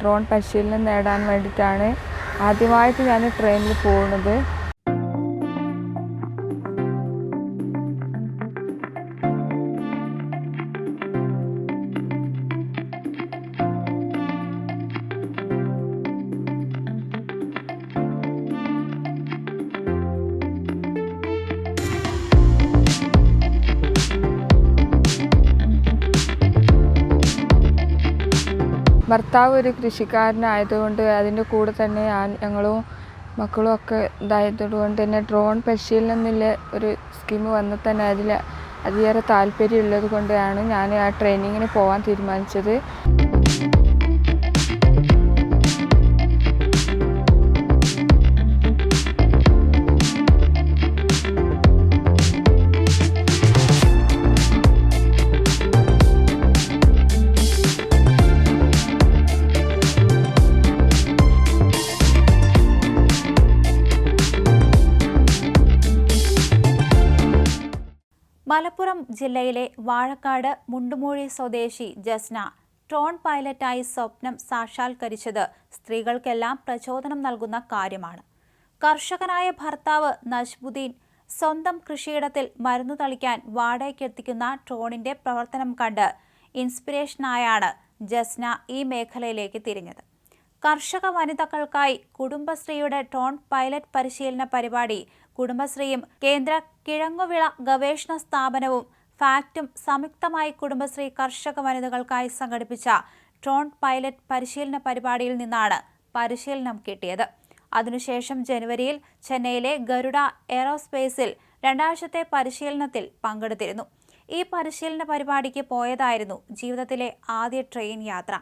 Drone പരിശീലനം നേടാൻ വേണ്ടിയിട്ടാണ് ആദ്യമായിട്ട് ഞാൻ ട്രെയിനിൽ പോകുന്നത്. ഭർത്താവ് ഒരു കൃഷിക്കാരനായതുകൊണ്ട് അതിന്റെ കൂടെ തന്നെ ഞാൻ ഞങ്ങളും മക്കളും ഒക്കെ ഇതായതുകൊണ്ട് തന്നെ ഡ്രോൺ പരിശീലനം എന്നുള്ള ഒരു സ്കീം വന്നു തന്നെ അതിൽ അതിയേറെ താല്പര്യമുള്ളത് കൊണ്ടാണ് ഞാൻ ആ ട്രെയിനിങ്ങിന് പോകാൻ തീരുമാനിച്ചത്. മലപ്പുറം ജില്ലയിലെ വാഴക്കാട് മുണ്ടുമൂഴി സ്വദേശി ജസ്ന ഡ്രോൺ പൈലറ്റായി സ്വപ്നം സാക്ഷാത്കരിച്ചത് സ്ത്രീകൾക്കെല്ലാം പ്രചോദനം നൽകുന്ന കാര്യമാണ്. കർഷകനായ ഭർത്താവ് നജ്ബുദ്ദീൻ സ്വന്തം കൃഷിയിടത്തിൽ മരുന്നു തളിക്കാൻ വാടകയ്ക്കെത്തിക്കുന്ന ട്രോണിന്റെ പ്രവർത്തനം കണ്ട് ഇൻസ്പിറേഷനായാണ് ജസ്ന ഈ മേഖലയിലേക്ക് തിരിഞ്ഞത്. കർഷക വനിതകൾക്കായി കുടുംബശ്രീയുടെ ട്രോൺ പൈലറ്റ് പരിശീലന പരിപാടി കുടുംബശ്രീയും കേന്ദ്ര കിഴങ്ങുവിള ഗവേഷണ സ്ഥാപനവും ഫാക്റ്റും സംയുക്തമായി കുടുംബശ്രീ കർഷക വനിതകൾക്കായി സംഘടിപ്പിച്ച ഡ്രോൺ പൈലറ്റ് പരിശീലന പരിപാടിയിൽ നിന്നാണ് പരിശീലനം കിട്ടിയത്. അതിനുശേഷം ജനുവരിയിൽ ചെന്നൈയിലെ ഗരുഡ എയറോസ്പേസിൽ രണ്ടാഴ്ചത്തെ പരിശീലനത്തിൽ പങ്കെടുത്തിരുന്നു. ഈ പരിശീലന പരിപാടിക്ക് പോയതായിരുന്നു ജീവിതത്തിലെ ആദ്യ ട്രെയിൻ യാത്ര.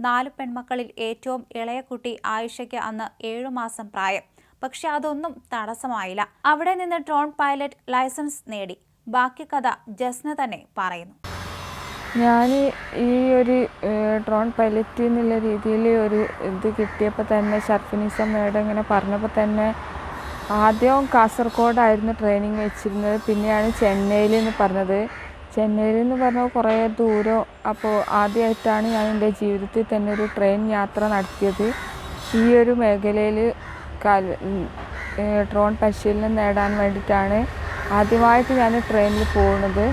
നാല് പെൺമക്കളിൽ ഏറ്റവും ഇളയ കുട്ടി ആയിഷയ്ക്ക് അന്ന് ഏഴുമാസം പ്രായം. പക്ഷെ അതൊന്നും തടസ്സമായില്ല. അവിടെ നിന്ന് ഡ്രോൺ പൈലറ്റ് ലൈസൻസ് നേടി. ബാക്കി കഥ ജസ്ന തന്നെ പറയുന്നു. ഞാൻ ഈ ഒരു ഡ്രോൺ പൈലറ്റ് എന്നുള്ള രീതിയിൽ ഒരു ഇത് കിട്ടിയപ്പോൾ തന്നെ ഷർഫിനിസ മേഡം ഇങ്ങനെ പറഞ്ഞപ്പോൾ തന്നെ ആദ്യം കാസർഗോഡായിരുന്നു ട്രെയിനിങ് വെച്ചിരുന്നത്. പിന്നെയാണ് ചെന്നൈയിൽ എന്ന് പറഞ്ഞത്. ചെന്നൈയിൽ എന്ന് പറഞ്ഞാൽ കുറേ ദൂരം. അപ്പോൾ ആദ്യമായിട്ടാണ് ഞാൻ എന്റെ ജീവിതത്തിൽ തന്നെ ഒരു ട്രെയിൻ യാത്ര നടത്തിയത്. ഈ ഒരു മേഖലയിൽ കാൽ ഡ്രോൺ പരിശീലനം നേടാൻ വേണ്ടിയിട്ടാണ് ആദ്യമായിട്ട് ഞാൻ ട്രെയിനിൽ പോകുന്നത്.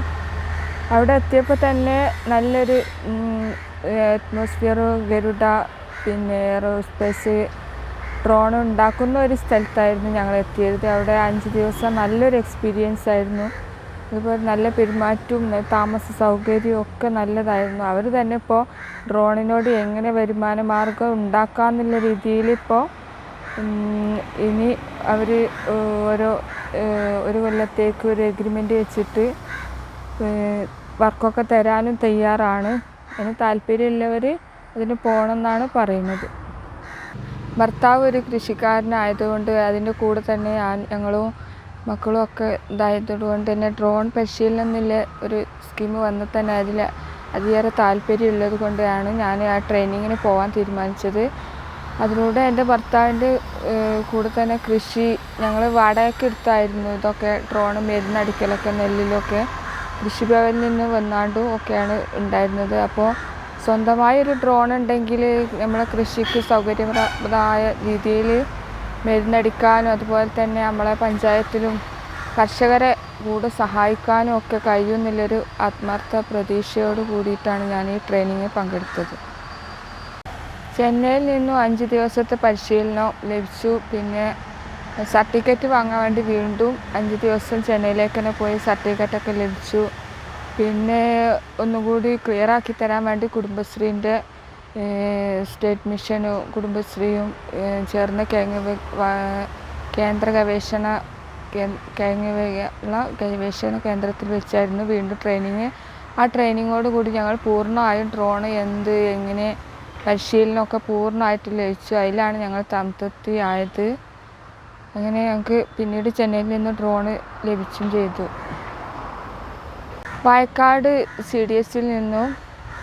അവിടെ എത്തിയപ്പോൾ തന്നെ നല്ലൊരു അറ്റ്മോസ്ഫിയർ ഗരുഡ പിന്നെ എയറോസ്പേസ് ഡ്രോൺ ഉണ്ടാക്കുന്ന ഒരു സ്ഥലത്തായിരുന്നു ഞങ്ങൾ എത്തിയത്. അവിടെ അഞ്ച് ദിവസം നല്ലൊരു എക്സ്പീരിയൻസ് ആയിരുന്നു. അതുപോലെ നല്ല പെരുമാറ്റവും താമസ സൗകര്യവും ഒക്കെ നല്ലതായിരുന്നു. അവർ തന്നെ ഇപ്പോൾ ഡ്രോണിനോട് എങ്ങനെ വരുമാന മാർഗം ഉണ്ടാക്കാമെന്നുള്ള രീതിയിൽ ഇപ്പോൾ ഇനി അവർ ഓരോ ഒരു കൊല്ലത്തേക്ക് ഒരു എഗ്രിമെന്റ് വെച്ചിട്ട് വർക്കൊക്കെ തരാനും തയ്യാറാണ്. അതിന് താല്പര്യമുള്ളവർ അതിന് പോകണമെന്നാണ് പറയുന്നത്. ഭർത്താവ് ഒരു കൃഷിക്കാരനായതുകൊണ്ട് അതിന്റെ കൂടെ തന്നെ ഞങ്ങളും മക്കളും ഒക്കെ ഇതായതുകൊണ്ട് തന്നെ ഡ്രോൺ പരിശീലനം എന്നുള്ള ഒരു സ്കീം വന്ന തന്നെ അതിൽ അതിയേറെ താല്പര്യമുള്ളത് കൊണ്ടാണ് ഞാൻ ആ ട്രെയിനിങ്ങിന് പോകാൻ തീരുമാനിച്ചത്. അതിലൂടെ എന്റെ ഭർത്താവിന്റെ കൂടെ തന്നെ കൃഷി ഞങ്ങൾ വാടകയ്ക്ക് എടുത്തായിരുന്നു. ഇതൊക്കെ ഡ്രോൺ മരുന്നടിക്കലൊക്കെ നെല്ലിലൊക്കെ കൃഷിഭവനിൽ നിന്ന് വന്നാണ്ടും ഒക്കെയാണ് ഉണ്ടായിരുന്നത്. അപ്പോൾ സ്വന്തമായി ഒരു ഡ്രോൺ ഉണ്ടെങ്കിൽ നമ്മളെ കൃഷിക്ക് സൗകര്യപ്രദമായ രീതിയിൽ മരുന്നടിക്കാനും അതുപോലെ തന്നെ നമ്മളെ പഞ്ചായത്തിലും കർഷകരെ കൂടെ സഹായിക്കാനും ഒക്കെ കഴിയുമെന്നുള്ളൊരു ആത്മാർത്ഥ പ്രതീക്ഷയോട് കൂടിയിട്ടാണ് ഞാൻ ഈ ട്രെയിനിങ്ങിൽ പങ്കെടുത്തത്. ചെന്നൈയിൽ നിന്നും അഞ്ച് ദിവസത്തെ പരിശീലനം ലഭിച്ചു. പിന്നെ സർട്ടിഫിക്കറ്റ് വാങ്ങാൻ വേണ്ടി വീണ്ടും അഞ്ച് ദിവസം ചെന്നൈയിലേക്ക് തന്നെ പോയി സർട്ടിഫിക്കറ്റൊക്കെ ലഭിച്ചു. പിന്നെ ഒന്നുകൂടി ക്ലിയർ ആക്കി തരാൻ വേണ്ടി കുടുംബശ്രീന്റെ സ്റ്റേറ്റ് മിഷനും കുടുംബശ്രീയും ചേർന്ന് കിഴങ്ങ് കേന്ദ്ര ഗവേഷണ കിഴങ്ങ് ഗവേഷണ കേന്ദ്രത്തിൽ വെച്ചായിരുന്നു വീണ്ടും ട്രെയിനിങ് ആ ട്രെയിനിങ്ങോട് കൂടി ഞങ്ങൾ പൂർണമായും ഡ്രോണ് എന്ത് എങ്ങനെ പരിശീലനമൊക്കെ പൂർണമായിട്ട് ലഭിച്ചു. അതിലാണ് ഞങ്ങൾ സംതൃപ്തി ആയത് അങ്ങനെ ഞങ്ങൾക്ക് പിന്നീട് ചെന്നൈയിൽ നിന്ന് ഡ്രോണ് ലഭിച്ചും ചെയ്തു. വായക്കാട് സി ഡി എസിൽ നിന്നും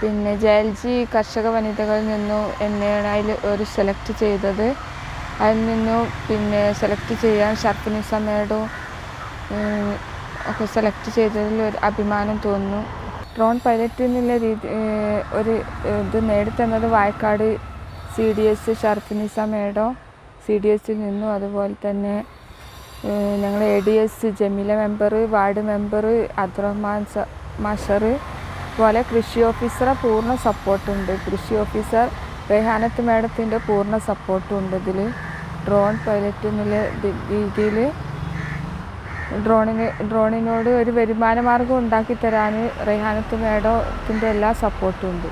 പിന്നെ ജെ എൽ ജി കർഷക വനിതകളിൽ നിന്നും എന്നെയാണ് അതിൽ ഒരു സെലക്ട് ചെയ്തത്. അതിൽ നിന്നും പിന്നെ സെലക്ട് ചെയ്യാൻ ഷർഫിനിസ മേഡവും ഒക്കെ സെലക്ട് ചെയ്തതിൽ ഒരു അഭിമാനം തോന്നുന്നു. ഡ്രോൺ പൈലറ്റ് എന്നുള്ള രീതി ഒരു ഇത് നേടിത്തന്നത് വായക്കാട് സി ഡി എസ് ഷർഫിനിസ മേഡോ. സി ഡി എസിൽ നിന്നും. അതുപോലെ തന്നെ ഞങ്ങൾ A D S Jameela member ward member Abdurahman masher പോലെ കൃഷി ഓഫീസറെ പൂർണ സപ്പോർട്ടുണ്ട്. കൃഷി ഓഫീസർ റെഹാനത്ത് മേഡത്തിന്റെ പൂർണ സപ്പോർട്ടും ഉണ്ട് ഇതിൽ ഡ്രോൺ പൈലറ്റ് എന്നുള്ള രീതിയിൽ ഡ്രോണിന് ഡ്രോണിനോട് ഒരു വരുമാന മാർഗം ഉണ്ടാക്കി തരാൻ റെഹാനത്ത് മേഡത്തിന്റെ എല്ലാ സപ്പോർട്ടും ഉണ്ട്.